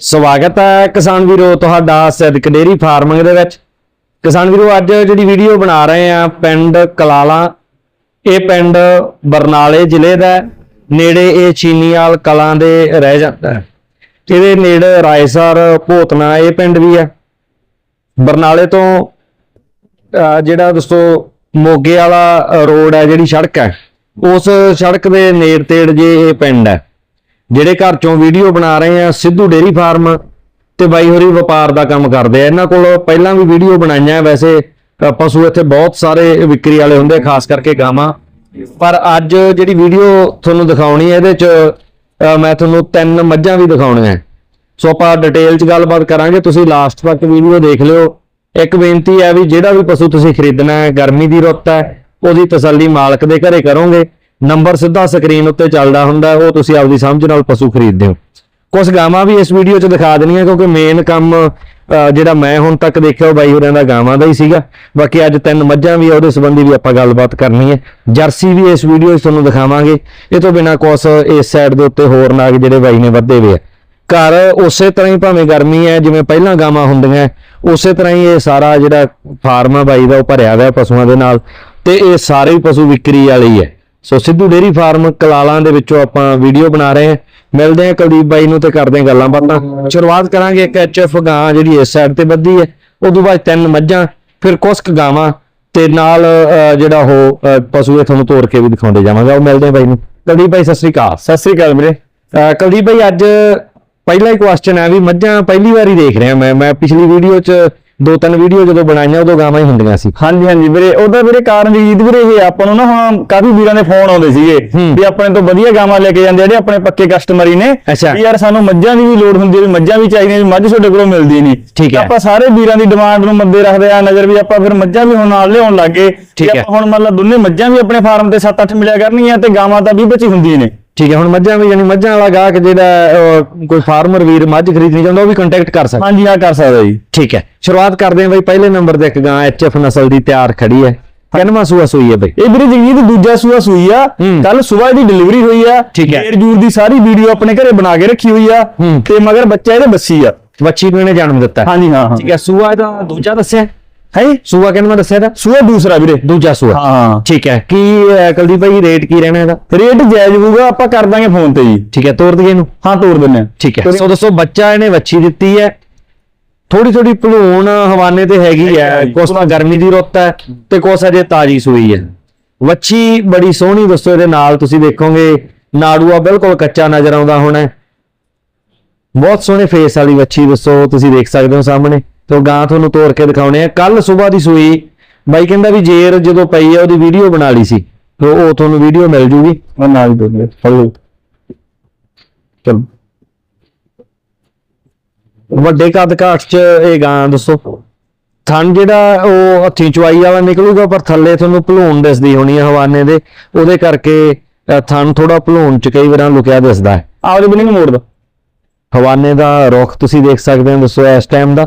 ਸਵਾਗਤ ਹੈ ਕਿਸਾਨ ਵੀਰੋ ਤੁਹਾਡਾ ਸਿੱਧਕ ਡੇਰੀ ਫਾਰਮਿੰਗ ਦੇ ਵਿੱਚ। ਕਿਸਾਨ ਵੀਰੋ, ਅੱਜ ਜਿਹੜੀ ਵੀਡੀਓ ਬਣਾ ਰਹੇ ਆ ਪਿੰਡ ਕਲਾਲਾ, ਇਹ ਪਿੰਡ ਬਰਨਾਲੇ ਜ਼ਿਲ੍ਹੇ ਦਾ ਨੇੜੇ ਇਹ ਚੀਨੀਵਾਲ ਕਲਾਂ ਦੇ ਰਹਿ ਜਾਂਦਾ ਹੈ। ਇਹਦੇ ਨੇੜੇ ਰਾਏਸਰ, ਭੋਤਨਾ, ਇਹ ਪਿੰਡ ਵੀ ਹੈ। ਬਰਨਾਲੇ ਤੋਂ ਜਿਹੜਾ ਦੋਸਤੋ ਮੋਗੇ ਵਾਲਾ ਰੋਡ ਹੈ ਜਿਹੜੀ ਸੜਕ ਹੈ। ਉਸ ਸੜਕ ਦੇ ਨੇੜ ਤੇੜ ਜੇ ਇਹ ਪਿੰਡ ਹੈ। ਜਿਹੜੇ ਘਰ ਚੋਂ ਵੀਡੀਓ ਬਣਾ ਰਹੇ ਆ, ਸਿੱਧੂ ਡੇਰੀ ਫਾਰਮ ਤੇ ਬਾਈ ਹੋਰੀ ਵਪਾਰ ਦਾ ਕੰਮ ਕਰਦੇ ਆ। ਇਹਨਾਂ ਕੋਲ ਪਹਿਲਾਂ ਵੀ ਵੀਡੀਓ ਬਣਾਈਆਂ, ਵੈਸੇ ਪਸ਼ੂ ਇੱਥੇ ਬਹੁਤ ਸਾਰੇ ਵਿਕਰੀ ਵਾਲੇ ਹੁੰਦੇ ਖਾਸ ਕਰਕੇ ਗਾਵਾਂ। ਪਰ ਅੱਜ ਜਿਹੜੀ ਵੀਡੀਓ ਤੁਹਾਨੂੰ ਦਿਖਾਉਣੀ ਹੈ ਇਹਦੇ ਚ ਮੈਂ ਤੁਹਾਨੂੰ ਤਿੰਨ ਮੱਝਾਂ ਵੀ ਦਿਖਾਉਣੀਆਂ। ਸੋ ਆਪਾਂ ਡਿਟੇਲ ਚ ਗੱਲਬਾਤ ਕਰਾਂਗੇ, ਤੁਸੀਂ ਲਾਸਟ ਤੱਕ ਵੀਡੀਓ ਦੇਖ ਲਿਓ। ਇੱਕ ਬੇਨਤੀ ਹੈ ਵੀ ਜਿਹੜਾ ਵੀ ਪਸ਼ੂ ਤੁਸੀਂ ਖਰੀਦਣਾ ਹੈ, ਗਰਮੀ ਦੀ ਰੁੱਤ ਹੈ, ਉਹਦੀ ਤਸੱਲੀ ਮਾਲਕ ਦੇ ਘਰੇ ਕਰੋਗੇ। ਨੰਬਰ ਸਿੱਧਾ ਸਕਰੀਨ ਉੱਤੇ ਚੱਲਦਾ ਹੁੰਦਾ ਉਹ ਤੁਸੀਂ ਆਪਦੀ ਸਮਝ ਨਾਲ ਪਸ਼ੂ ਖਰੀਦਦੇ ਹੋ। ਕੁਝ ਗਾਵਾਂ ਵੀ ਇਸ ਵੀਡੀਓ 'ਚ ਦਿਖਾ ਦੇਣੀਆਂ ਕਿਉਂਕਿ ਮੇਨ ਕੰਮ ਜਿਹੜਾ ਮੈਂ ਹੁਣ ਤੱਕ ਦੇਖਿਆ ਉਹ ਬਾਈ ਹੋਰਾਂ ਦਾ ਗਾਵਾਂ ਦਾ ਹੀ ਸੀਗਾ। ਬਾਕੀ ਅੱਜ ਤਿੰਨ ਮੱਝਾਂ ਵੀ ਆ, ਉਹਦੇ ਸੰਬੰਧੀ ਵੀ ਆਪਾਂ ਗੱਲਬਾਤ ਕਰਨੀ ਹੈ। ਜਰਸੀ ਵੀ ਇਸ ਵੀਡੀਓ 'ਚ ਤੁਹਾਨੂੰ ਦਿਖਾਵਾਂਗੇ। ਇਹ ਤੋਂ ਬਿਨਾ ਕੁਛ ਇਸ ਸਾਈਡ ਦੇ ਉੱਤੇ ਹੋਰ ਨਾਗ ਜਿਹੜੇ ਬਾਈ ਨੇ ਵੱਧੇ ਹੋਏ ਆ। ਘਰ ਉਸੇ ਤਰ੍ਹਾਂ ਹੀ ਭਾਵੇਂ ਗਰਮੀ ਹੈ ਜਿਵੇਂ ਪਹਿਲਾਂ ਗਾਵਾਂ ਹੁੰਦੀਆਂ ਉਸੇ ਤਰ੍ਹਾਂ ਹੀ ਇਹ ਸਾਰਾ ਜਿਹੜਾ ਫਾਰਮ ਆ ਬਾਈ ਦਾ ਉਹ ਭਰਿਆ ਹੋਇਆ ਪਸ਼ੂਆਂ ਦੇ ਨਾਲ। ਤੇ ਇਹ ਸਾਰੇ ਪਸ਼ੂ ਵਿਕਰੀ ਵਾਲੀ ਹੈ so Sidhu dairy farm Kalalan ਦੇ ਵਿੱਚੋਂ ਆਪਾਂ ਵੀਡੀਓ ਬਣਾ ਰਹੇ ਹਾਂ। ਮਿਲਦੇ ਹਾਂ ਕੁਲਦੀਪ ਬਾਈ ਨੂੰ ਤੇ ਕਰਦੇ ਹਾਂ ਗੱਲਾਂ ਬਾਤਾਂ। ਸ਼ੁਰੂਆਤ ਕਰਾਂਗੇ ਇੱਕ ਐਚਐਫ ਗਾਂ ਜਿਹੜੀ ਇਸ ਸਾਈਡ ਤੇ ਵੱਧੀ ਹੈ। ਉਦੋਂ ਬਾਅਦ ਤਿੰਨ ਮੱਝਾਂ ਫਿਰ ਕੁਛ ਕੁ ਗਾਵਾਂ ਤੇ ਨਾਲ ਜਿਹੜਾ ਉਹ ਪਸ਼ੂ ਇਹ ਤੁਹਾਨੂੰ ਤੋੜ ਕੇ ਵੀ ਦਿਖਾਉਂਦੇ ਜਾਵਾਂਗਾ। ਉਹ ਮਿਲਦੇ ਹਾਂ ਬਾਈ ਨੂੰ। ਕੁਲਦੀਪ ਬਾਈ ਸਤਿ ਸ੍ਰੀ ਅਕਾਲ। ਸਤਿ ਸ੍ਰੀ ਅਕਾਲ ਵੀਰੇ। ਕੁਲਦੀਪ ਭਾਈ ਅੱਜ ਪਹਿਲਾ ਹੀ ਕੁਐਸਚਨ ਹੈ ਵੀ ਮੱਝਾਂ ਪਹਿਲੀ ਵਾਰੀ ਦੇਖ ਰਿਹਾ ਮੈਂ। ਮੈਂ ਪਿਛਲੀ ਵੀਡੀਓ 'ਚ ਦੋ ਤਿੰਨ ਵੀਡੀਓ ਜਦੋਂ ਬਣਾਈਆਂ ਉਦੋਂ ਗਾਵਾਂ ਹੀ ਹੁੰਦੀਆਂ ਸੀ ਹਾਂਜੀ ਹਾਂਜੀ ਵੀਰੇ ਉਹਦਾ ਵੀਰੇ ਕਾਰਨ ਜੀਤ ਵੀਰੇ ਇਹ ਆਪਾਂ ਨੂੰ ਨਾ ਹੁਣ ਕਾਫੀ ਵੀਰਾਂ ਦੇ ਫੋਨ ਆਉਂਦੇ ਸੀਗੇ ਹੂੰ। ਵੀ ਆਪਣੇ ਤੋਂ ਵਧੀਆ ਗਾਵਾਂ ਲੈ ਕੇ ਜਾਂਦੇ ਜਿਹੜੇ ਆਪਣੇ ਪੱਕੇ ਕਸਟਮਰ ਹੀ ਨੇ। ਵੀ ਯਾਰ ਸਾਨੂੰ ਮੱਝਾਂ ਦੀ ਵੀ ਲੋੜ ਹੁੰਦੀ ਹੈ ਵੀ ਮੱਝਾਂ ਵੀ ਚਾਹੀਦੀਆਂ ਵੀ ਮੱਝ ਤੁਹਾਡੇ ਕੋਲੋਂ ਮਿਲਦੀ ਨਹੀਂ ਠੀਕ ਹੈ। ਆਪਾਂ ਸਾਰੇ ਵੀਰਾਂ ਦੀ ਡਿਮਾਂਡ ਨੂੰ ਮੱਦੇ ਰੱਖਦੇ ਆ ਨਜ਼ਰ ਵੀ ਆਪਾਂ ਫਿਰ ਮੱਝਾਂ ਵੀ ਹੁਣ ਨਾਲ ਲਿਆਉਣ ਲੱਗੇ ਠੀਕ ਹੈ। ਆਪਾਂ ਹੁਣ ਮਤਲਬ ਦੋਨੇ ਮੱਝਾਂ ਵੀ ਆਪਣੇ ਫਾਰਮ ਤੇ 7-8 ਮਿਲਿਆ ਕਰਨਗੀਆਂ ਤੇ ਗਾਵਾਂ ਤਾਂ 20 25 ਹੁੰਦੀਆਂ ਨੇ ਠੀਕ ਹੈ ਹੁਣ ਮੱਝਾਂ ਵੀ ਯਾਨੀ ਮੱਝਾਂ ਵਾਲਾ ਗਾਹਕ ਜਿਹੜਾ ਅਹ, ਕੋਈ ਫਾਰਮਰ ਵੀਰ ਮੱਝ ਖਰੀਦਣੀ ਚਾਹੁੰਦਾ ਉਹ ਵੀ ਕੰਟੈਕਟ ਕਰ ਸਕਦਾ। ਹਾਂਜੀ ਹਾਂ ਕਰ ਸਕਦਾ ਜੀ। ਠੀਕ ਹੈ ਸ਼ੁਰੂਆਤ ਕਰਦੇ ਹਾਂ ਬਾਈ ਪਹਿਲੇ ਨੰਬਰ ਤੇ ਇੱਕ ਗਾਂ ਐਚਐਫ ਨਸਲ ਦੀ ਤਿਆਰ ਖੜੀ ਹੈ। ਕਿੰਨਵਾਂ ਸੂਆ ਸੂਈ ਹੈ ਬਾਈ? ਇਹ ਵੀਰੇ ਜਗਜੀਤ ਦੂਜਾ ਸੂਆ ਸੂਈ ਆ। ਹੂੰ। ਕੱਲ ਸਵੇਰ ਦੀ ਡਿਲੀਵਰੀ ਹੋਈ ਆ। ਠੀਕ ਹੈ। ਜੇਰ ਜੂਰ ਦੀ ਸਾਰੀ ਵੀਡੀਓ ਆਪਣੇ ਘਰੇ ਬਣਾ ਕੇ ਰੱਖੀ ਹੋਈ ਆ। ਹੂੰ। ਤੇ ਮਗਰ ਬੱਚਾ ਇਹਦੇ ਬੱਸੀ ਆ। ਬੱਚੀ ਨੂੰ ਇਹਨੇ ਜਨਮ ਦਿੱਤਾ। ਹੈ। ਹਾਂਜੀ ਹਾਂ ਹਾਂ। ਠੀਕ ਹੈ ਸੂਆ ਇਹਦਾ ਦੂਜਾ ਦੱਸਿਆ। ਹੈ ਸੂਆ ਕਿੰਨਵਾਂ ਦੱਸਿਆ ਇਹਦਾ ਸੂਆ ਦੂਸਰਾ ਵੀਰੇ। ਦੂਜਾ ਸੂਆ। ਹਾਂ ਠੀਕ ਹੈ। ਕੀ ਅਹ, ਕੁਲਦੀਪ ਭਾਈ ਰੇਟ ਕੀ ਰਹਿਣਾ ਇਹਦਾ? ਰੇਟ ਜਾਇਜ਼ ਹੋਊਗਾ ਆਪਾਂ ਕਰ ਦਾਂਗੇ ਫੋਨ ਤੇ ਜੀ। ਠੀਕ ਹੈ ਤੋਰ ਦਈਏ ਇਹਨੂੰ? ਹਾਂ ਤੋੜ ਦਿੰਨੇ ਆ ਠੀਕ ਹੈ। ਸੋ ਦੋਸਤੋ ਬੱਚਾ ਇਹਨੇ ਵੱਛੀ ਦਿੱਤੀ ਹੈ। ਥੋੜੀ ਥੋੜੀ ਭਲੂਣ ਹਵਾਨੇ ਤੇ ਹੈਗੀ ਹੈ। ਹੈਗੀ। ਕੁਛ ਤਾਂ ਗਰਮੀ ਦੀ ਰੁੱਤ ਹੈ ਤੇ ਕੁਛ ਅਜੇ ਤਾਜੀ ਸੂਈ ਹੈ। ਵੱਛੀ ਬੜੀ ਸੋਹਣੀ ਦੋਸਤੋ ਇਹਦੇ ਨਾਲ ਤੁਸੀਂ ਦੇਖੋਗੇ। ਨਾੜੂਆ ਬਿਲਕੁਲ ਕੱਚਾ ਨਜ਼ਰ ਆਉਂਦਾ ਹੋਣਾ ਹੈ। ਬਹੁਤ ਸੋਹਣੇ ਫੇਸ ਵਾਲੀ ਵੱਛੀ ਦੋਸਤੋ ਤੁਸੀਂ ਦੇਖ ਸਕਦੇ ਹੋ ਸਾਹਮਣੇ। ਤੇ ਗਾਂ ਤੁਹਾਨੂੰ ਤੋੜ ਕੇ ਦਿਖਾਉਣੇ ਆ। ਕੱਲ ਸਵੇਰ ਦੀ ਸੂਈ ਬਾਈ ਕਹਿੰਦਾ ਵੀ ਜੇਰ ਜਦੋਂ ਪਈ ਹੈ ਉਹਦੀ ਵੀਡੀਓ ਬਣਾ ਲਈ ਸੀ। ਤੇ ਉਹ ਤੁਹਾਨੂੰ ਵੀਡੀਓ ਮਿਲ ਜੂਗੀ। ਮੈਂ ਨਾਲ ਹੀ ਦੋ ਦਿੰਦੇ ਫੜੋ ਚਲ। ਵੱਡੇ ਕੱਦ ਕਾਠ ਚ ਇਹ ਗਾਂ ਦੱਸੋ। ਥਣ ਜਿਹੜਾ ਉਹ ਹੱਥੀਂ ਚੁਆਈ ਵਾਲਾ ਨਿਕਲੂਗਾ ਪਰ ਥੱਲੇ ਤੁਹਾਨੂੰ ਭਲੂਣ ਦਿਸਦੀ ਹੋਣੀ ਹੈ ਹਵਾਨੇ ਦੇ। ਉਹਦੇ ਕਰਕੇ ਥਣ ਥੋੜਾ ਭਲੂਣ ਚ ਕਈ ਵਾਰਾਂ ਲੁਕਿਆ ਦਿਸਦਾ ਹੈ। ਆਪਦੇ ਬਣੀ ਨੂੰ ਮੋੜ ਦੋ ਹਵਾਨੇ ਦਾ ਰੁੱਖ ਤੁਸੀਂ ਦੇਖ ਸਕਦੇ ਹੋ ਦੱਸੋ ਇਸ ਟਾਈਮ ਦਾ।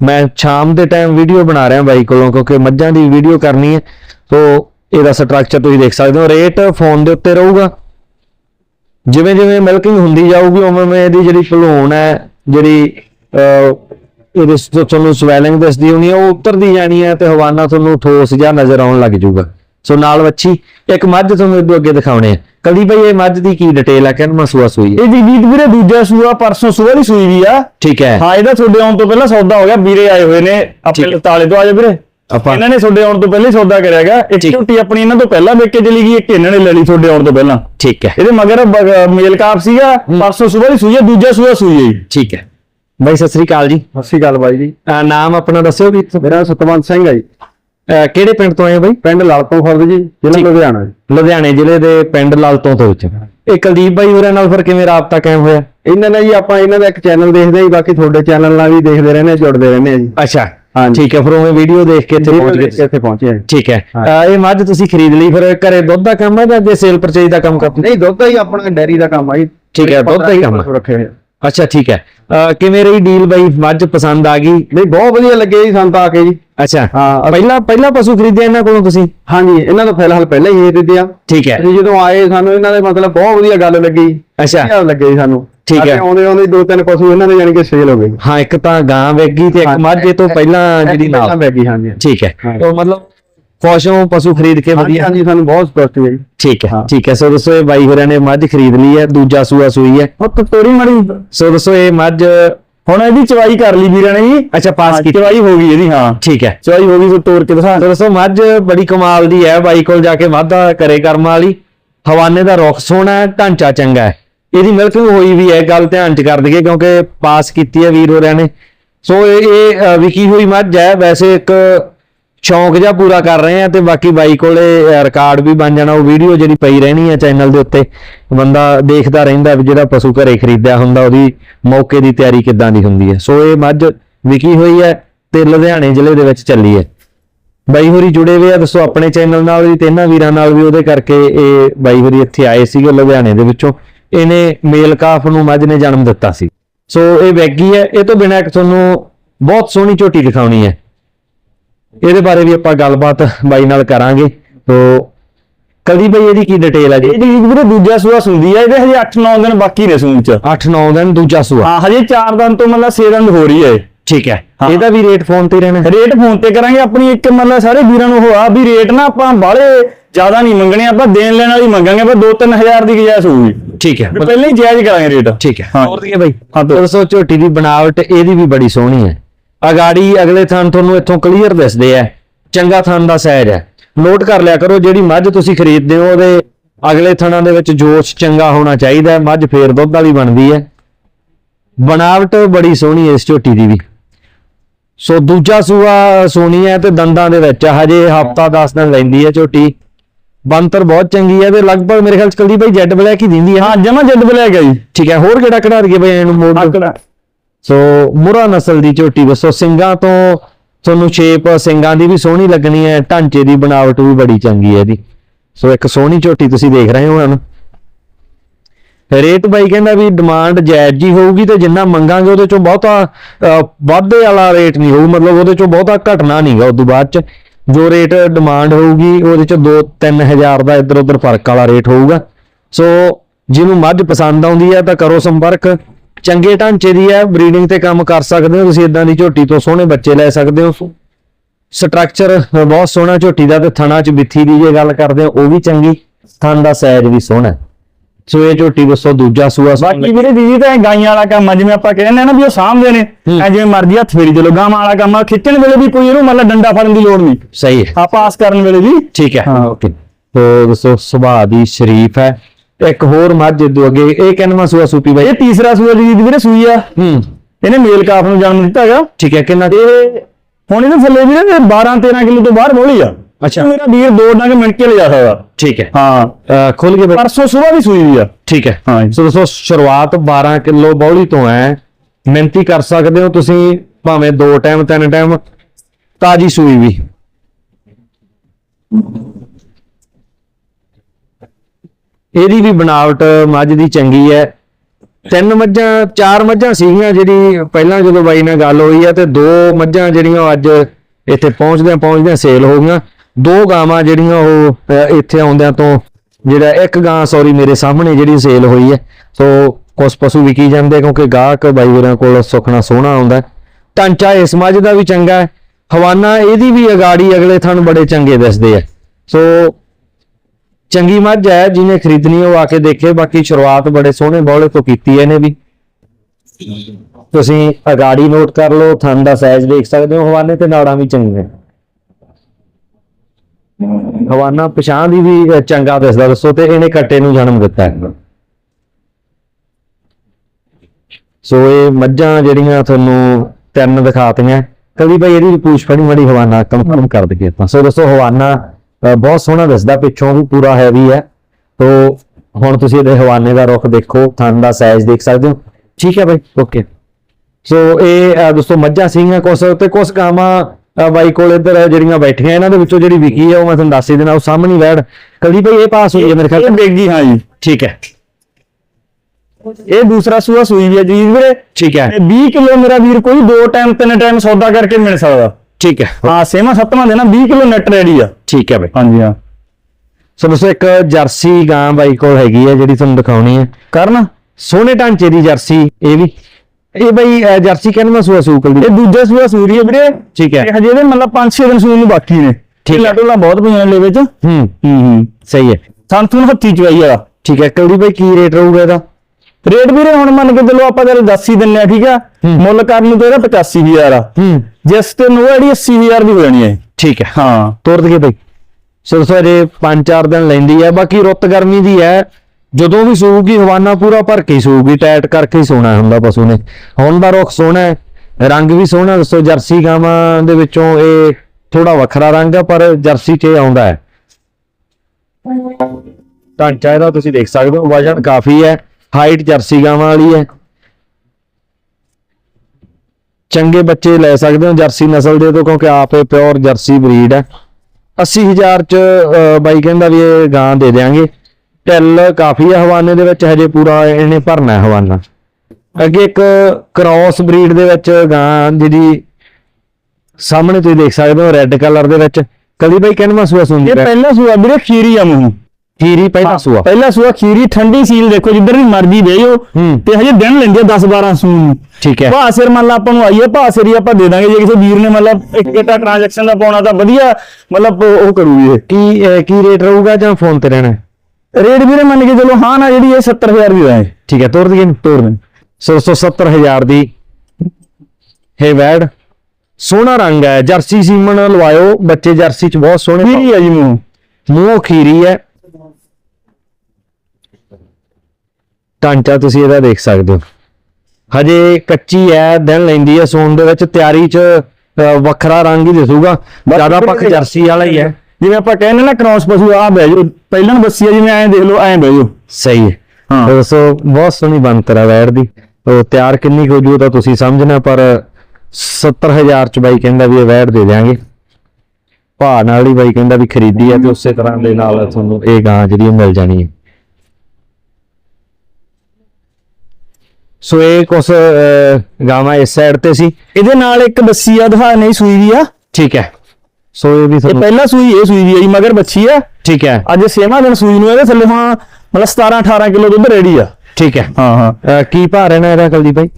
ਮੈਂ ਸ਼ਾਮ ਦੇ ਟਾਈਮ ਵੀਡੀਓ ਬਣਾ ਰਿਹਾ ਬਾਈ ਕੋਲੋਂ ਕਿਉਂਕਿ ਮੱਝਾਂ ਦੀ ਵੀਡੀਓ ਕਰਨੀ ਹੈ। ਸੋ ਇਹਦਾ ਸਟਰਕਚਰ ਤੁਸੀਂ ਦੇਖ ਸਕਦੇ ਹੋ ਰੇਟ ਫੋਨ ਦੇ ਉੱਤੇ ਰਹੂਗਾ। ਜਿਵੇਂ ਜਿਵੇਂ ਮਿਲਕਿੰਗ ਹੁੰਦੀ ਜਾਊਗੀ ਉਵੇਂ ਉਵੇਂ ਇਹਦੀ ਜਿਹੜੀ ਭਲੂਣ ਹੈ ਜਿਹੜੀ ਅਹ, ਇਹਦੇ ਤੁਹਾਨੂੰ ਸਵੈਲਿੰਗ ਦੱਸਦੀ ਹੋਣੀ ਹੈ ਉਹ ਉਤਰਦੀ ਜਾਣੀ ਹੈ ਤੇ ਹਵਾਨਾ ਤੁਹਾਨੂੰ ਠੋਸ ਜਿਹਾ ਨਜ਼ਰ ਆਉਣ ਲੱਗ ਜਾਊਗਾ ਸੋ ਨਾਲ ਵੱਛੀ ਇੱਕ ਮੱਝ ਤੁਹਾਨੂੰ ਇਹਦੇ ਅੱਗੇ ਦਿਖਾਉਣੇ ਆ। ਕਦੀ ਬਈ ਇਹ ਮੱਝ ਦੀ ਕੀ ਡਿਟੇਲ ਹੈ ਕਿੰਨਾ ਸੂਆ ਸੂਈ ਹੈ ਇਹ ਜਗਜੀਤ ਵੀਰੇ ਦੂਜਾ ਸੂਆ ਪਰਸੋਂ ਸੂਆ ਦੀ ਸੂਈ ਵੀ ਆ। ਠੀਕ ਹੈ। ਹਾਂ ਇਹਦਾ ਤੁਹਾਡੇ ਆਉਣ ਤੋਂ ਪਹਿਲਾਂ ਸੌਦਾ ਹੋ ਗਿਆ ਵੀਰੇ ਆਏ ਹੋਏ ਨੇ ਆਪਣੇ ਹੈ। ਤਾਲੇ ਤੋਂ ਆ ਜਾ ਵੀਰੇ। ਆਪਾਂ- ਇਹਨਾਂ ਨੇ ਤੁਹਾਡੇ ਆਉਣ ਤੋਂ ਪਹਿਲਾਂ ਹੀ ਸੌਦਾ ਕਰਿਆਗਾ ਇੱਕ ਠੀਕ। ਝੁੱਟੀ ਆਪਣੀ ਇਹਨਾਂ ਤੋਂ ਪਹਿਲਾਂ ਵੇਚ ਕੇ ਚਲੀ ਗਈ ਇੱਕ ਇਹਨਾਂ ਨੇ ਲੈ ਲਈ ਤੁਹਾਡੇ ਆਉਣ ਤੋਂ ਪਹਿਲਾਂ। ਠੀਕ ਹੈ। ਇਹਦੇ ਮਗਰ ਮੇਲ ਕਾਪ ਸੀਗਾ ਪਰਸੋਂ ਸਵੇਰ ਦੀ ਸੂਈ ਆ ਦੂਜਾ ਸੂਆ ਸੂਈ ਹੈ ਠੀਕ ਹੈ। ਬਾਈ ਸਤਿ ਸ੍ਰੀ ਅਕਾਲ ਜੀ। ਸਤਿ ਸ਼੍ਰੀ ਅਕਾਲ ਬਾਈ ਜੀ। ਨਾਮ ਆਪਣਾ ਦੱਸਿਓ ਵੀ ਮੇਰਾ ਸਤਵੰਤ ਸਿੰਘ ਹੈ ਜੀ। ਕਿਹੜੇ ਪਿੰਡ ਤੋਂ ਆਏ ਹੋ ਬਾਈ ਪਿੰਡ ਲਾਲਪੁਰ ਖੁਰਦ ਜੀ ਜ਼ਿਲ੍ਹਾ। ਲੁਧਿਆਣਾ ਜੀ ਲੁਧਿਆਣੇ ਜ਼ਿਲ੍ਹੇ ਦੇ ਪਿੰਡ ਲਾਲਤੋਂ ਤੋਂ ਵਿੱਚ ਇਹ ਕੁਲਦੀਪ ਬਾਈ ਹੋਰਾਂ ਨਾਲ ਫਿਰ ਕਿਵੇਂ ਰਾਬਤਾ ਕਾਇਮ ਹੋਇਆ ਇਹਨਾਂ ਨੇ ਜੀ ਆਪਾਂ ਇਹਨਾਂ ਦਾ ਇੱਕ ਚੈਨਲ ਦੇਖਦੇ ਜੀ ਬਾਕੀ ਤੁਹਾਡੇ ਚੈਨਲ ਨਾਲ ਵੀ ਦੇਖਦੇ ਰਹਿੰਦੇ ਆ ਜੁੜਦੇ ਰਹਿੰਦੇ ਆ ਜੀ ਅੱਛਾ ਹਾਂਜੀ। ਠੀਕ ਹੈ ਫਿਰ ਉਵੇਂ ਵੀਡੀਓ ਦੇਖ ਕੇ ਇੱਥੇ ਪਹੁੰਚ ਗਏ। ਇੱਥੇ ਪਹੁੰਚੇ ਆ ਜੀ। ਠੀਕ ਹੈ ਹਾਂ। ਇਹ ਮੱਝ ਤੁਸੀਂ ਖਰੀਦ ਲਈ ਫਿਰ ਘਰੇ ਦੁੱਧ ਦਾ ਕੰਮ ਹੈ ਜਾਂ ਅੱਗੇ ਸੇਲ ਪਰਚੇਜ ਦਾ ਕੰਮ ਕਰਦੇ ਨਹੀਂ ਦੁੱਧ ਦਾ ਹੀ ਆਪਣਾ ਡੈਰੀ ਦਾ ਕੰਮ ਆ ਜੀ ਠੀਕ ਹੈ, ਦੁੱਧ ਦਾ ਹੀ ਕੰਮ ਆ। ਰੱਖੇ ਹੋਏ ਆ। ਅੱਛਾ ਠੀਕ ਹੈ। ਅਹ ਕਿਵੇਂ ਰਹੀ ਡੀਲ ਬਾਈ? ਮੱਝ ਪਸੰਦ ਆ ਗਈ? ਨਹੀਂ ਬਹੁਤ ਵਧੀਆ ਲੱਗੇ ਜੀ ਸਾਨੂੰ ਤਾਂ ਆ ਕੇ ਜੀ। ਅੱਛਾ। ਹਾਂ ਪਹਿਲਾ ਪਹਿਲਾ ਪਸ਼ੂ ਖਰੀਦਿਆ ਇਹਨਾਂ ਕੋਲੋਂ ਤੁਸੀਂ? ਹਾਂਜੀ ਇਹਨਾਂ ਤੋਂ ਫਿਲਹਾਲ ਪਹਿਲਾਂ ਹੀ ਇਹ ਦਿੱਤੇ ਆ ਠੀਕ ਹੈ। ਅਸੀਂ ਜਦੋਂ ਆਏ ਸਾਨੂੰ ਇਹਨਾਂ ਦੇ ਮਤਲਬ ਬਹੁਤ ਵਧੀਆ ਗੱਲ ਲੱਗੀ। ਅੱਛਾ। ਵਧੀਆ ਲੱਗੇ ਜੀ ਸਾਨੂੰ। ਠੀਕ ਹੈ। ਆਉਂਦੇ ਆਉਂਦੇ ਦੋ ਤਿੰਨ ਪਸ਼ੂ ਇਹਨਾਂ ਦੇ ਜਾਨੀ ਕਿ ਸੇਲ ਹੋ ਗਏ। ਹਾਂ ਇੱਕ ਤਾਂ ਗਾਂ ਵੇਗੀ ਤੇ ਇੱਕ ਮੱਝ ਇਹ ਤੋਂ ਪਹਿਲਾਂ ਜਿਹੜੀ ਪਹਿਲਾਂ ਨਾਲ। ਬੈਗੀ ਹਾਂਜੀ। ਠੀਕ ਹੈ। ਹਾਂ। ਤਾਂ ਮਤਲਬ ਖੁਸ਼ ਹੋ ਪਸ਼ੂ ਖਰੀਦ ਕੇ ਵਧੀਆ। ਹਾਂਜੀ ਸਾਨੂੰ ਬਹੁਤ ਸਪਸ਼ਟ ਹੈ ਜੀ। ਠੀਕ ਹੈ। ਠੀਕ ਹੈ। ਸੋ ਦੱਸੋ ਇਹ ਬਾਈ ਹੋਰਾਂ ਨੇ ਮੱਝ ਖਰੀਦ ਲਈ ਹੈ ਦੂਜਾ ਸੂਆ ਸੂਈ ਹੈ। ਉਹ ਤੋਰੀ ਮੜੀ ਸੋ ਦੱਸੋ ਇਹ ਮੱਝ ਹੁਣ ਇਹਦੀ ਚਵਾਈ ਕਰ ਲਈ ਵੀਰਾਂ ਨੇ ਜੀ। ਅੱਛਾ ਪਾਸ ਕੀਤੀ। ਚਵਾਈ ਹੋ ਗਈ ਇਹਦੀ ਹਾਂ। ਠੀਕ ਹੈ। ਚਵਾਈ ਹੋ ਗਈ ਸੋ ਤੋੜ ਕੇ ਦਿਖਾ। ਸੋ ਦੱਸੋ ਮੱਝ ਬੜੀ ਕਮਾਲ ਦੀ ਹੈ। ਬਾਈ ਕੋਲ ਜਾ ਕੇ ਵਾਧਾ ਕਰੇ ਕਰਮ ਵਾਲੀ। ਹਵਾਨੇ ਦਾ ਰੁੱਖ ਸੋਹਣਾ ਹੈ ਢਾਂਚਾ ਚੰਗਾ ਹੈ। ਇਹਦੀ ਮਿਲਕਿੰਗ ਹੋਈ ਵੀ ਹੈ ਗੱਲ ਧਿਆਨ ਚ ਕਰ ਦਈਏ ਕਿਉਂਕਿ ਪਾਸ ਕੀਤੀ ਹੈ ਵੀਰ ਹੋਰਿਆਂ ਨੇ। ਸੋ ਇਹ ਵਿਕੀ ਹੋਈ ਮੱਝ ਹੈ? ਵੈਸੇ ਇੱਕ ਸ਼ੌਂਕ ਜਿਹਾ ਪੂਰਾ ਕਰ ਰਹੇ ਆ ਤੇ ਬਾਕੀ ਬਾਈ ਕੋਲੇ ਰਿਕਾਰਡ ਵੀ ਬਣ ਜਾਣਾ, ਉਹ ਵੀਡੀਓ ਜਿਹੜੀ ਪਈ ਰਹਿਣੀ ਹੈ ਚੈਨਲ ਦੇ ਉੱਤੇ, ਬੰਦਾ ਦੇਖਦਾ ਰਹਿੰਦਾ ਵੀ ਜਿਹੜਾ ਪਸ਼ੂ ਘਰੇ ਖਰੀਦਿਆ ਹੁੰਦਾ, ਉਹਦੀ ਮੌਕੇ ਦੀ ਤਿਆਰੀ ਕਿੱਦਾਂ ਦੀ ਹੁੰਦੀ ਹੈ ਸੋ ਇਹ ਮੱਝ ਵਿਕੀ ਹੋਈ ਹੈ ਤੇ ਲੁਧਿਆਣੇ ਜ਼ਿਲ੍ਹੇ ਦੇ ਵਿੱਚ ਚੱਲੀ ਹੈ ਬਾਈ ਹੋਰੀ ਜੁੜੇ ਹੋਏ ਆ, ਦੱਸੋ ਆਪਣੇ ਚੈਨਲ ਨਾਲ ਵੀ ਤੇ ਇਹਨਾਂ ਵੀਰਾਂ ਨਾਲ ਵੀ ਉਹਦੇ ਕਰਕੇ ਇਹ ਬਾਈ ਹੋਰੀ ਇੱਥੇ ਆਏ ਸੀਗੇ ਲੁਧਿਆਣੇ ਦੇ ਵਿੱਚੋਂ। ਇਹਨੇ ਮੇਲ ਕਾਫ ਨੂੰ ਮੱਝ ਨੇ ਜਨਮ ਦਿੱਤਾ ਸੀ। ਸੋ ਇਹ ਵੈਗੀ ਹੈ ਇਹ ਤੋਂ ਬਿਨਾਂ ਇੱਕ ਤੁਹਾਨੂੰ ਬਹੁਤ ਸੋਹਣੀ ਝੋਟੀ ਦਿਖਾਉਣੀ ਹੈ ਇਹਦੇ ਬਾਰੇ ਵੀ ਆਪਾਂ ਗੱਲਬਾਤ ਬਾਈ ਨਾਲ ਕਰਾਂਗੇ। ਤੋ ਕਦੀ ਬਈ ਇਹਦੀ ਕੀ ਡਿਟੇਲ ਹੈ ਜੀ? ਇਹਦੀ ਵੀਰੇ ਦੂਜਾ ਸੂਆ ਸੁੰਦੀ ਆ ਇਹਦੇ ਹਜੇ 8-9 ਦਿਨ ਬਾਕੀ ਨੇ ਸੂਣ ਚ। 8-9 ਦਿਨ ਦੂਜਾ ਸੂਆ। ਹਾਂ ਹਜੇ 4 ਦਿਨ ਤੋਂ ਮਤਲਬ 6 ਦਿਨ ਹੋ ਰਹੀ ਹੈ। ਠੀਕ ਹੈ। ਇਹਦਾ ਵੀ ਰੇਟ ਫੋਨ ਤੇ ਰਹਿਣਾ। ਰੇਟ ਫੋਨ ਤੇ ਕਰਾਂਗੇ ਆਪਣੀ ਇੱਕ ਮਤਲਬ ਸਾਰੇ ਵੀਰਾਂ ਨੂੰ ਹੋਆ ਵੀ ਰੇਟ ਨਾ ਆਪਾਂ ਬਾਹਲੇ ਜ਼ਿਆਦਾ ਨਹੀਂ ਮੰਗਣੇ ਆਪਾਂ ਦੇਣ ਲੈਣ ਵਾਲੀ ਮੰਗਾਂਗੇ ਆਪਾਂ 2-3000 ਦੀ ਗੁਜਾਇਸ਼ ਹੋਊਗੀ। ਠੀਕ ਹੈ। ਪਹਿਲਾਂ ਹੀ ਜਾਇਜ਼ ਕਰਾਂਗੇ ਰੇਟ ਠੀਕ ਹੈ। ਹਾਂ। ਹੋਰ ਹੈ ਬਾਈ। ਹਾਂ ਦੱਸੋ ਝੋਟੀ ਦੀ ਬਣਾਵਟ ਇਹਦੀ ਵੀ ਬੜੀ ਸੋਹਣੀ ਹੈ। ਅਗਾੜੀ ਅਗਲੇ ਥਣ ਤੁਹਾਨੂੰ ਇੱਥੋਂ ਕਲੀਅਰ ਦਿਸਦੇ ਆ। ਚੰਗਾ ਥਣ ਦਾ ਸਾਈਜ਼ ਹੈ ਨੋਟ ਕਰ ਲਿਆ ਕਰੋ ਜਿਹੜੀ ਮੱਝ ਤੁਸੀਂ ਖਰੀਦਦੇ ਹੋ ਉਹਦੇ ਅਗਲੇ ਥਣਾਂ ਦੇ ਵਿੱਚ ਜੋਸ਼ ਚੰਗਾ ਹੋਣਾ ਚਾਹੀਦਾ ਹੈ। ਮੱਝ ਫੇਰ ਦੁੱਧ ਵਾਲੀ ਬਣਦੀ ਹੈ। ਬਣਾਵਟ ਬੜੀ ਸੋਹਣੀ ਹੈ ਇਸ ਝੋਟੀ ਦੀ ਵੀ। ਸੋ ਦੂਜਾ ਸੂਆ ਸੋਹਣੀ ਹੈ ਤੇ ਦੰਦਾਂ ਦੇ ਵਿੱਚ ਹਜੇ ਹਫਤਾ 10 ਦਿਨ ਲੈਂਦੀ ਹੈ ਝੋਟੀ। ਬੰਤਰ ਬਹੁਤ ਚੰਗੀ ਹੈ ਤੇ ਲਗਭਗ ਮੇਰੇ ਖਿਆਲ ਚ ਕਲਦੀ ਭਾਈ ਜੈਡ ਬਲੈਕ ਹੀ ਦਿੰਦੀ ਹੈ। ਹਾਂ ਜਮਾ ਜਿੱਦ ਬਲਿਆ ਗਿਆ ਜੀ। ਠੀਕ ਹੈ ਹੋਰ ਕਿਹੜਾ ਖਿਡਾ ਦਈਏ ਬਈ ਇਹਨੂੰ ਮੋੜ ਸੋ ਮੁਰਾ ਨਸਲ ਦੀ ਝੋਟੀ ਵਸੋ ਸਿੰਗਾਂ ਤੋਂ ਤੁਹਾਨੂੰ ਸ਼ੇਪ ਸਿੰਘਾਂ ਦੀ ਵੀ ਸੋਹਣੀ ਲੱਗਣੀ ਹੈ, ਢਾਂਚੇ ਦੀ ਬਣਾਵਟ ਵੀ ਬੜੀ ਚੰਗੀ ਹੈ ਇਹਦੀ। ਸੋ ਇੱਕ ਸੋਹਣੀ ਝੋਟੀ ਤੁਸੀਂ ਦੇਖ ਰਹੇ ਹੋ ਹੁਣ। ਰੇਟ ਬਾਈ ਕਹਿੰਦਾ ਵੀ ਡਿਮਾਂਡ ਜਾਇਜ਼ ਜੀ ਹੋਊਗੀ ਤੇ ਜਿੰਨਾ ਮੰਗਾਂਗੇ ਉਹਦੇ ਚੋਂ ਬਹੁਤਾ ਵਾਧੇ ਵਾਲਾ ਰੇਟ ਨਹੀਂ ਹੋਊ, ਮਤਲਬ ਉਹਦੇ ਚੋਂ ਬਹੁਤਾ ਘਟਣਾ ਨਹੀਂਗਾ ਉਦੋਂ ਬਾਅਦ ਚ। ਜੋ ਰੇਟ ਡਿਮਾਂਡ ਹੋਊਗੀ, ਉਹਦੇ ਚ 2-3000 ਦਾ ਇੱਧਰ ਉੱਧਰ ਫ਼ਰਕ ਵਾਲਾ ਰੇਟ ਹੋਊਗਾ। ਸੋ ਜਿਹਨੂੰ ਮੱਝ ਪਸੰਦ ਆਉਂਦੀ ਹੈ ਤਾਂ ਕਰੋ ਸੰਪਰਕ। ਚੰਗੇ ਢਾਂਚੇ ਦੀ ਹੈ ਬਰੀਡਿੰਗ ਤੇ ਕੰਮ ਕਰ ਸਕਦੇ ਹੋ ਤੁਸੀਂ ਇਦਾਂ ਦੀ ਝੋਟੀ ਤੋਂ ਸੋਹਣੇ ਬੱਚੇ ਲੈ ਸਕਦੇ ਹੋ। ਸਟਰਕਚਰ ਬਹੁਤ ਸੋਹਣਾ ਝੋਟੀ ਦਾ ਤੇ ਥਣਾ ਚ ਬਿੱਥੀ ਦੀ ਜੇ ਗੱਲ ਕਰਦੇ ਹੋ ਉਹ ਵੀ ਚੰਗੀ ਥਣ ਦਾ ਸਾਈਜ਼ ਵੀ ਸੋਹਣਾ। ਸੋ ਇਹ ਝੋਟੀ ਦੱਸੋ ਦੂਜਾ ਸੂਆ ਬਾਕੀ ਵੀਰੇ ਦੀਦੀ ਤਾਂ ਗਾਈਆਂ ਵਾਲਾ ਕੰਮ ਜਿਵੇਂ ਆਪਾਂ ਕਹਿੰਦੇ ਨਾ ਵੀ ਉਹ ਸਾਂਭਦੇ ਨੇ। ਐ ਜਿਵੇਂ ਮਰਜ਼ੀ ਹੱਥ ਫੇਰੀ ਚਲੋ ਗਾਵਾਂ ਵਾਲਾ ਕੰਮ ਖਿੱਚਣ ਵੇਲੇ ਵੀ ਕੋਈ ਇਹਨੂੰ ਮਤਲਬ ਡੰਡਾ ਫੜਨ ਦੀ ਲੋੜ ਨਹੀਂ। ਸਹੀ ਹੈ। ਆ ਪਾਸ ਕਰਨ ਵੇਲੇ ਵੀ। ਠੀਕ ਹੈ। ਹਾਂ। ਓਕੇ ਤੋ ਦੱਸੋ ਸੁਭਾਅ ਦੀ ਸ਼ਰੀਫ ਹੈ। ਇੱਕ ਹੋਰ ਮੱਝ ਦੋ ਅੱਗੇ ਇਹ ਕਿੰਨਵਾਂ ਸੂਆ ਸੂਪੀ ਬਾਈ? ਇਹ ਤੀਸਰਾ ਸੂਆ ਦੀ ਦੀਦੀ ਵੀਰੇ ਸੂਈ ਆ। ਹੂੰ। ਇਹਨੇ ਮੇਲ ਕਾਫ ਨੂੰ ਜਨਮ ਦਿੱਤਾ ਹੈਗਾ। ਠੀਕ ਹੈ ਕਿੰਨਾ? ਇਹ ਹੁਣ ਇਹਦੇ ਥੱਲੇ ਵੀਰੇ 12 13 ਕਿਲੋ ਤੋਂ ਬਾਹਰ ਬੋਲੀ ਆ। ਅੱਛਾ। ਮੇਰਾ ਵੀਰ ਦੋ ਡੰਗ ਮਿੰਟ ਕੇ ਲਿਜਾ ਸਕਦਾ। ਠੀਕ ਹੈ। ਹਾਂ। ਖੁੱਲ ਕੇ ਪਰਸੋਂ ਸਵੇਰ ਦੀ ਸੂਈ ਵੀ ਆ। ਠੀਕ ਹੈ। ਹਾਂ ਜੀ। ਸੋ ਦੋਸਤੋ ਸ਼ੁਰੂਆਤ 12 ਕਿਲੋ ਬੌਲੀ ਤੋਂ ਹੈ। ਮਿਹਨਤੀ ਕਰ ਸਕਦੇ ਹੋ ਤੁਸੀਂ ਭਾਵੇਂ ਦੋ ਟਾਈਮ ਤਿੰਨ ਟਾਈਮ ਤਾਜੀ ਸੂਈ ਵੀ। ਇਹਦੀ ਵੀ ਬਣਾਵਟ ਮੱਝ ਦੀ ਚੰਗੀ ਹੈ। ਤਿੰਨ ਮੱਝਾਂ, ਚਾਰ ਮੱਝਾਂ ਸੀਗੀਆਂ ਜਿਹੜੀ ਪਹਿਲਾਂ ਜਦੋਂ ਬਾਈ ਨਾਲ ਗੱਲ ਹੋਈ ਹੈ ਤੇ ਦੋ ਮੱਝਾਂ ਜਿਹੜੀਆਂ ਉਹ ਅੱਜ ਇੱਥੇ ਪਹੁੰਚਦਿਆਂ ਪਹੁੰਚਦਿਆਂ ਸੇਲ ਹੋ ਗਈਆਂ। ਦੋ ਗਾਵਾਂ ਜਿਹੜੀਆਂ ਉਹ ਇੱਥੇ ਆਉਂਦਿਆਂ ਤੋਂ ਜਿਹੜਾ ਇੱਕ ਗਾਂ ਸੌਰੀ ਮੇਰੇ ਸਾਹਮਣੇ ਜਿਹੜੀ ਸੇਲ ਹੋਈ ਹੈ। ਸੋ ਕੁਛ ਪਸ਼ੂ ਵਿਕੀ ਜਾਂਦੇ ਕਿਉਂਕਿ ਗਾਹਕ ਬਾਈ ਹੋਰਾਂ ਕੋਲ ਸੁਖਣਾ ਸੋਹਣਾ ਆਉਂਦਾ। ਢਾਂਚਾ ਇਸ ਮੱਝ ਦਾ ਵੀ ਚੰਗਾ ਹੈ। ਹਵਾਨਾ ਇਹਦੀ ਵੀ ਅਗਾੜੀ ਅਗਲੇ ਥਣ ਬੜੇ ਚੰਗੇ ਦਿਸਦੇ ਆ। ਸੋ ਚੰਗੀ ਮੱਝ ਹੈ, ਜਿਹਨੇ ਖਰੀਦਣੀ ਉਹ ਆ ਕੇ ਦੇਖੇ, ਬਾਕੀ ਸ਼ੁਰੂਆਤ ਬੜੇ ਸੋਹਣੇ ਬੌਲੇ ਤੋਂ ਕੀਤੀ ਇਹਨੇ ਵੀ। ਤੁਸੀਂ ਅਗਾੜੀ ਨੋਟ ਕਰ ਲਓ, ਥਣ ਦਾ ਸਾਈਜ਼ ਦੇਖ ਸਕਦੇ ਹੋ, ਹਵਾਨੇ ਤੇ ਨਾੜਾਂ ਵੀ ਚੰਗੀਆਂ ਹਵਾਨਾ ਪਛਾਣ ਦੀ ਵੀ ਚੰਗਾ ਦਿਸਦਾ, ਦੱਸੋ ਤੇ ਇਹਨੇ ਕੱਟੇ ਨੂੰ ਜਨਮ ਦਿੱਤਾ ਸੋ ਇਹ ਮੱਝਾਂ ਜਿਹੜੀਆਂ ਤੁਹਾਨੂੰ ਤਿੰਨ ਦਿਖਾਤੀਆਂ ਕਦੀ ਭਾਈ, ਇਹਦੀ ਪੂਛ ਫੜੀ, ਮੜੀ ਹਵਾਨਾ ਕਨਫਰਮ ਕਰ ਦਈਏ ਆਪਾਂ। ਸੋ ਦੱਸੋ, ਹਵਾਨਾ ਬਹੁਤ ਸੋਹਣਾ ਦਿਸਦਾ ਪਿੱਛੋਂ ਵੀ ਪੂਰਾ ਹੈਵੀ ਹੈ। ਤੋ ਹੁਣ ਤੁਸੀਂ ਇਹਦੇ ਹਵਾਨੇ ਦਾ ਰੁਖ ਦੇਖੋ ਥਣ ਦਾ ਸਾਈਜ਼ ਦੇਖ ਸਕਦੇ ਹੋ। ਠੀਕ ਹੈ ਭਾਈ ਓਕੇ ਸੋ ਇਹ ਦੋਸਤੋ ਮੱਝਾਂ ਸੀਗੀਆਂ ਕੁਛ ਤੇ ਗਾਵਾਂ ਅ, ਬਾਈ ਕੋਲ ਇੱਧਰ ਜਿਹੜੀਆਂ ਬੈਠੀਆਂ ਇਹਨਾਂ ਦੇ ਵਿੱਚੋਂ ਜਿਹੜੀ ਵਿਕੀ ਹੈ ਉਹ ਮੈਂ ਤੁਹਾਨੂੰ ਦੱਸ ਹੀ ਦੇਣਾ ਉਹ ਸਾਹਮਣੇ ਹੀ ਵੈੜ ਕਦੀ ਭਾਈ ਇਹ ਪਾਸ ਹੋਈ ਹੈ ਮੇਰੇ ਇਹ ਖਿਆਲ ਬੇਗੀ ਹਾਂ ਜੀ। ਠੀਕ ਹੈ। ਇਹ ਦੂਸਰਾ ਸੂਆ ਸੂਈ ਵੀ ਆ ਜੀ ਵੀਰੇ। ਠੀਕ ਹੈ। ਇਹ 20 ਕਿਲੋ ਮੇਰਾ ਵੀਰ ਕੋਈ ਦੋ ਟਾਈਮ ਤਿੰਨ ਟਾਈਮ ਸੌਦਾ ਕਰਕੇ ਮਿਲ ਸਕਦਾ। ਠੀਕ ਹੈ। ਹਾਂ ਸੇਮਾ ਸੱਤਵਾਂ ਦੇਣਾ 20 ਕਿਲੋ ਨੈਟ ਰੈਡੀ ਆ। ਠੀਕ ਹੈ ਭਾਈ ਹਾਂਜੀ ਹਾਂ। ਸੋ ਦੋਸਤੋ ਇੱਕ ਜਰਸੀ ਗਾਂ ਬਾਈ ਕੋਲ ਹੈਗੀ ਹੈ ਜਿਹੜੀ ਤੁਹਾਨੂੰ ਦਿਖਾਉਣੀ ਹੈ। ਕਰਨ? ਸੋਹਣੇ ਢਾਂਚੇ ਦੀ ਜਰਸੀ ਇਹ ਵੀ। ਇਹ ਬਈ ਜਰਸੀ ਕਹਿੰਦਾ ਸੂਆ ਸੂਕਲ ਦੀ। ਇਹ ਦੂਜਾ ਸੂਆ ਸੂਰੀ ਹੈ ਵੀਰੇ। ਠੀਕ ਹੈ। ਇਹ ਹਜੇ ਇਹਦੇ ਮਤਲਬ 5-6 ਦਿਨ ਸੂਣ ਨੂੰ ਬਾਕੀ ਨੇ। ਠੀਕ ਹੈ। ਲੱਡੂਲਾ ਬਹੁਤ ਪਈਆਂ ਨੇ ਵਿੱਚ। ਹੂੰ। ਹੂੰ ਹੂੰ। ਸਹੀ ਹੈ। ਸੰਤੂਨ ਹੱਥੀ ਚਵਾਈ ਆ ਠੀਕ ਹੈ। ਕੁਲਦੀਪ ਭਾਈ ਕੀ ਰੇਟ ਰਹੂਗਾ ਇਹਦਾ? ਰੇਟ ਵੀਰੇ ਹੁਣ ਮੰਨ ਕੇ ਚਲੋ ਆਪਾਂ ਜਦ 10 ਹੀ ਦਿੰਨੇ ਆ ਠੀਕ ਆ। ਮੁੱਲ ਕਰਨ ਨੂੰ ਤਾਂ ਇਹਦਾ 85000 ਆ। ਹੂੰ। ਜਿਸ ਤੇ ਨੂੰ ਜਿਹੜੀ 80000 ਦੀ ਹੋ ਜਾਣੀ ਹੈ ਠੀਕ ਹੈ ਹਾਂ। ਤੋਰ ਦਈਏ ਬਈ। ਸੋ ਦੋਸਤੋ ਅਜੇ 5-4 ਦਿਨ ਲੈਂਦੀ ਹੈ ਬਾਕੀ ਰੁੱਤ ਗਰਮੀ ਦੀ ਹੈ ਜਦੋਂ ਵੀ ਸੂਊਗੀ ਹਵਾਨਾ ਪੂਰਾ ਭਰ ਕੇ ਸੂਊਗੀ ਟਾਈਟ ਕਰਕੇ ਹੀ ਸੋਣਾ ਹੁੰਦਾ ਪਸ਼ੂ ਨੇ। ਹੁਣ ਦਾ ਰੁੱਖ ਸੋਹਣਾ ਹੈ ਰੰਗ ਵੀ ਸੋਹਣਾ ਦੱਸੋ ਜਰਸੀ ਗਾਵਾਂ ਦੇ ਵਿੱਚੋਂ ਇਹ ਥੋੜਾ ਵੱਖਰਾ ਰੰਗ ਹੈ ਪਰ ਜਰਸੀ 'ਚ ਆਉਂਦਾ ਹੈ। ਢਾਂਚਾ ਇਹਦਾ ਤੁਸੀਂ ਦੇਖ ਸਕਦੇ ਹੋ ਵਜਨ ਕਾਫੀ ਹੈ। ਹਾਈਟ ਜਰਸੀ ਗਾਵਾਂ ਵਾਲੀ ਹੈ। ਚੰਗੇ ਬੱਚੇ ਲੈ ਸਕਦੇ ਹੋ ਜਰਸੀ ਨਸਲ ਦੇ ਤੋਂ ਕਿਉਂਕਿ ਆਪ ਪਿਓਰ ਜਰਸੀ ਬਰੀਡ ਹੈ। 80000 ਚ ਬਾਈ ਕਹਿੰਦਾ ਵੀ ਇਹ ਗਾਂ ਦੇ ਦੇਾਂਗੇ ਢਿੱਲ ਕਾਫੀ ਹੈ ਹਵਾਨੇ ਦੇ ਵਿੱਚ ਹਜੇ ਪੂਰਾ ਇਹਨੇ ਭਰਨਾ ਹਵਾਨਾ। ਅੱਗੇ ਇੱਕ ਕ੍ਰਾਸ ਬਰੀਡ ਦੇ ਵਿੱਚ ਗਾਂ ਜਿਹੜੀ ਸਾਹਮਣੇ ਤੁਸੀਂ ਦੇਖ ਸਕਦੇ ਹੋ ਰੈੱਡ ਕਲਰ ਦੇ ਵਿੱਚ। ਕਦੀ ਬਾਈ ਕਹਿੰਦਾ ਸੂਆ ਸੁਣਦੀ ਇਹ ਪਹਿਲਾ ਸੂਆ ਵੀਰੇ ਖੀਰੀ ਆ ਮੂੰਹ। ਖੀਰੀ ਪਹਿਲਾ ਸੂਆ। ਪਹਿਲਾ ਸੂਆ ਖੀਰੀ ਠੰਡੀ ਸੀਲ ਦੇਖੋ ਜਿੱਧਰ ਵੀ ਮਰਜ਼ੀ ਹੂੰ। ਤੇ ਹਜੇ ਦਿਨ ਲੈਂਦੇ 10 12 ਸੂਣ ਨੂੰ। ਠੀਕ ਹੈ। ਭਾਅ ਸਿਰ ਮੰਨ ਲਾ ਆਪਾਂ ਨੂੰ ਆਈਏ ਭਾਅ ਸਿਰ ਹੀ ਆਪਾਂ ਦੇ ਦਾਂਗੇ। ਜੇ ਕਿਸੇ ਵੀਰ ਨੇ ਮਤਲਬ ਇੱਕ ਇਕੱਠਾ ਟ੍ਰਾਂਜੈਕਸ਼ਨ ਦਾ ਪਾਉਣਾ ਤਾਂ ਵਧੀਆ ਮਤਲਬ ਉਹ ਕਰੂਗੀ ਇਹ। ਕੀ ਕੀ ਰੇਟ ਰਹੂਗਾ ਜਾਂ ਫੋਨ ਤੇ ਰਹਿਣਾ? ਹੈ? ਰੇਟ ਵੀਰੇ ਮੰਨ ਕੇ ਚਲੋ ਹਾਂ ਨਾ ਜਿਹੜੀ ਇਹ 70000 ਦੀ ਹੈ ਠੀਕ ਹੈ ਤੋਰ ਦਈਏ। ਤੋਰ ਦੇ 77000 ਦੀ। ਹੈ ਵੈਡ ਸੋਹਣਾ ਰੰਗ ਹੈ। ਜਰਸੀ ਸੀਮਨ ਲਵਾਇਓ। ਬੱਚੇ ਜਰਸੀ ਚ ਬਹੁਤ ਸੋਹਣੇ ਖੀਰੀ ਆ ਜੀ ਮੂੰਹ। ਮੂੰਹ ਖੀਰੀ ਹੈ। ਢਾਂਚਾ ਤੁਸੀਂ ਇਹਦਾ ਦੇਖ ਸਕਦੇ ਹੋ। ਹਜੇ ਕੱਚੀ ਹੈ ਦਿਨ ਲੈਂਦੀ ਹੈ ਸੋਨ ਦੇ ਵਿੱਚ ਤਿਆਰੀ ਚ ਵੱਖਰਾ ਰੰਗ ਹੀ ਦਿਸੂਗਾ। ਜ਼ਿਆਦਾ ਪੱਕ ਜਰਸੀ ਵਾਲਾ ਹੀ ਹੈ। ਜਿਵੇਂ ਆਪਾਂ ਕਹਿੰਦੇ ਨਾ ਕ੍ਰਾਸ ਪਸ਼ੂ ਆ ਬਹਿ ਜਾਓ। ਪਹਿਲਾਂ ਬੱਸੀ ਆ ਜਿਵੇਂ ਐਂ ਦੇਖ ਲਓ ਐਂ ਬਹਿ ਜਾਓ। ਸਹੀ ਹੈ। ਹਾਂ। ਤੇ ਸੋ ਬਹੁਤ ਸੋਹਣੀ ਬਣਤਰ ਹੈ ਵੈੜ ਦੀ। ਉਹ ਤਿਆਰ ਕਿੰਨੀ ਹੋ ਜੂ ਤਾਂ ਤੁਸੀਂ ਸਮਝਣਾ ਪਰ 70000 ਚ ਬਾਈ ਕਹਿੰਦਾ ਵੀ ਇਹ ਵੈੜ ਦੇ ਦਿਆਂਗੇ। ਭਾਅ ਨਾਲ ਹੀ ਬਾਈ ਕਹਿੰਦਾ ਵੀ ਖਰੀਦੀ ਹੈ ਤੇ ਉਸੇ ਤਰ੍ਹਾਂ ਦੇ ਨਾਲ ਤੁਹਾਨੂੰ ਇਹ ਗਾਂ ਜਿਹੜੀ ਮਿਲ ਜਾਣੀ ਹੈ। ਸੋ ਇਹ ਕੁਛ ਅਹ, ਗਾਵਾਂ ਇਸ ਸਾਈਡ ਤੇ ਸੀ। ਇਹਦੇ ਨਾਲ ਇੱਕ ਬੱਸੀ ਆ ਦਿਖਾ ਨਹੀਂ ਸੂਈ ਦੀ ਆ। ਠੀਕ ਹੈ। ਸੋ ਇਹ ਵੀ ਇਹ ਤੁਹਾਨੂੰ ਪਹਿਲਾ ਸੂਈ ਇਹ ਸੂਈ ਦੀ ਆ ਜੀ ਮਗਰ ਬੱਚੀ ਆ। ਠੀਕ ਹੈ। ਅੱਜ ਛੇਵਾਂ ਦਿਨ ਸੂਈ ਨੂੰ ਇਹਦੇ ਥੱਲੇ ਹਾਂ ਮਤਲਬ 17 18 ਕਿਲੋ ਦੁੱਧ ਰੈਡੀ ਆ। ਠੀਕ ਹੈ। ਹਾਂ ਹਾਂ। ਅਹ, ਕੀ ਭਾਅ ਰਹਿਣਾ ਇਹਦਾ ਕਲਦੀ ਬਾਈ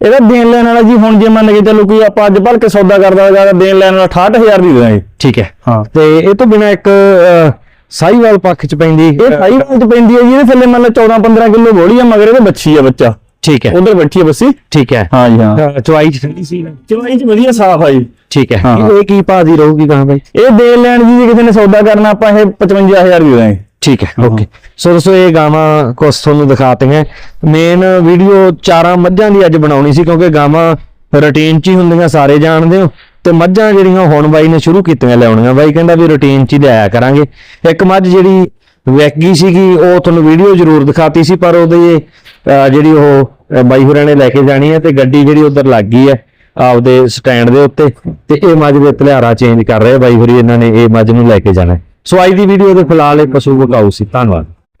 ਇਹਦਾ ਦੇਣ ਲੈਣ ਵਾਲਾ ਜੀ ਹੁਣ ਜੇ ਮੰਨ ਕੇ ਚੱਲੋ ਕੋਈ ਆਪਾਂ ਅੱਜ ਭਲਕੇ ਸੌਦਾ ਕਰਦਾ ਤਾਂ ਦੇਣ ਲੈਣ ਵਾਲਾ 68000 ਦੀ ਦੇ ਦਾਂਗੇ ਠੀਕ ਹੈ। ਹਾਂ। ਤੇ ਇਹ ਤੋਂ ਬਿਨਾ ਇੱਕ ਅਹ, ਸਾਹੀਵਾਲ ਪੱਖ ਚ ਪੈਂਦੀ। ਇਹ ਸਾਈ ਵਿੱਚ ਪੈਂਦੀ ਹੈ ਜੀ ਇਹਦੇ ਥੱਲੇ ਮੰਨ ਲਓ 14 15 ਕਿਲੋ ਬੋਲੀ ਆ ਮਗਰ ਇਹਦੇ ਬੱਚੀ ਆ ਬੱਚਾ। ਠੀਕ ਹੈ। ਉਧਰ ਬੈਠੀ ਆ ਬੱਸੀ। ਠੀਕ ਹੈ। ਹਾਂ ਜੀ ਹਾਂ। ਚਵਾਈ ਚ ਠੰਡੀ ਸੀ। ਚਵਾਈ ਚ ਵਧੀਆ ਸਾਫ਼ ਆ ਜੀ। ਠੀਕ ਹੈ। ਹਾਂ, ਹਾਂ। ਇਹ ਕੀ ਭਾਅ ਦੀ ਰਹੂਗੀ ਗਾਂ ਬਾਈ? ਇਹ ਦੇਣ ਲੈਣ ਜੀ ਜੇ ਕਿਸੇ ਨੇ ਸੌਦਾ ਕਰਨਾ ਆਪਾਂ ਇਹ 55000 ਦੀ ਦੇ ਦਾਂਗੇ ਠੀਕ ਹੈ ਓਕੇ। ਸੋ ਦੋਸਤੋ ਇਹ ਗਾਵਾਂ ਕੁਛ ਤੁਹਾਨੂੰ ਦਿਖਾਤੀਆਂ ਮੇਨ ਵੀਡੀਓ ਚਾਰਾਂ ਮੱਝਾਂ ਦੀ ਅੱਜ ਬਣਾਉਣੀ ਸੀ ਕਿਉਂਕਿ ਗਾਵਾਂ ਰੂਟੀਨ 'ਚ ਹੀ ਹੁੰਦੀਆਂ ਸਾਰੇ ਜਾਣਦੇ ਹੋ। ਤੇ ਮੱਝਾਂ ਜਿਹੜੀਆਂ ਹੁਣ ਬਾਈ ਨੇ ਸ਼ੁਰੂ ਕੀਤੀਆਂ ਲਿਆਉਣੀਆਂ ਬਾਈ ਕਹਿੰਦਾ ਵੀ ਰੂਟੀਨ 'ਚ ਹੀ ਲਿਆਇਆ ਕਰਾਂਗੇ। ਇੱਕ ਮੱਝ ਜਿਹੜੀ ਵੈਕੀ ਸੀਗੀ ਉਹ ਤੁਹਾਨੂੰ ਵੀਡੀਓ ਜ਼ਰੂਰ ਦਿਖਾਤੀ ਸੀ ਪਰ ਉਹਦੇ ਅਹ, ਜਿਹੜੀ ਉਹ ਬਾਈ ਹੋਰਾਂ ਨੇ ਲੈ ਕੇ ਜਾਣੀ ਹੈ ਤੇ ਗੱਡੀ ਜਿਹੜੀ ਉਧਰ ਲੱਗ ਗਈ ਹੈ ਆਪਦੇ ਸਟੈਂਡ ਦੇ ਉੱਤੇ ਤੇ ਇਹ ਮੱਝ ਦੇ ਧਲਿਆਰਾ ਚੇਂਜ ਕਰ ਰਹੇ ਆ ਬਾਈ ਹੋਰੀ ਇਹਨਾਂ ਨੇ ਇਹ ਮੱਝ ਨੂੰ ਲੈ ਕੇ ਜਾਣਾ ਸੋ ਅੱਜ ਦੀ ਵੀਡੀਓ ਦੇ ਫਿਲਹਾਲ ਇਹ ਪਸ਼ੂ ਵਿਕਾਊ ਸੀ। ਧੰਨਵਾਦ।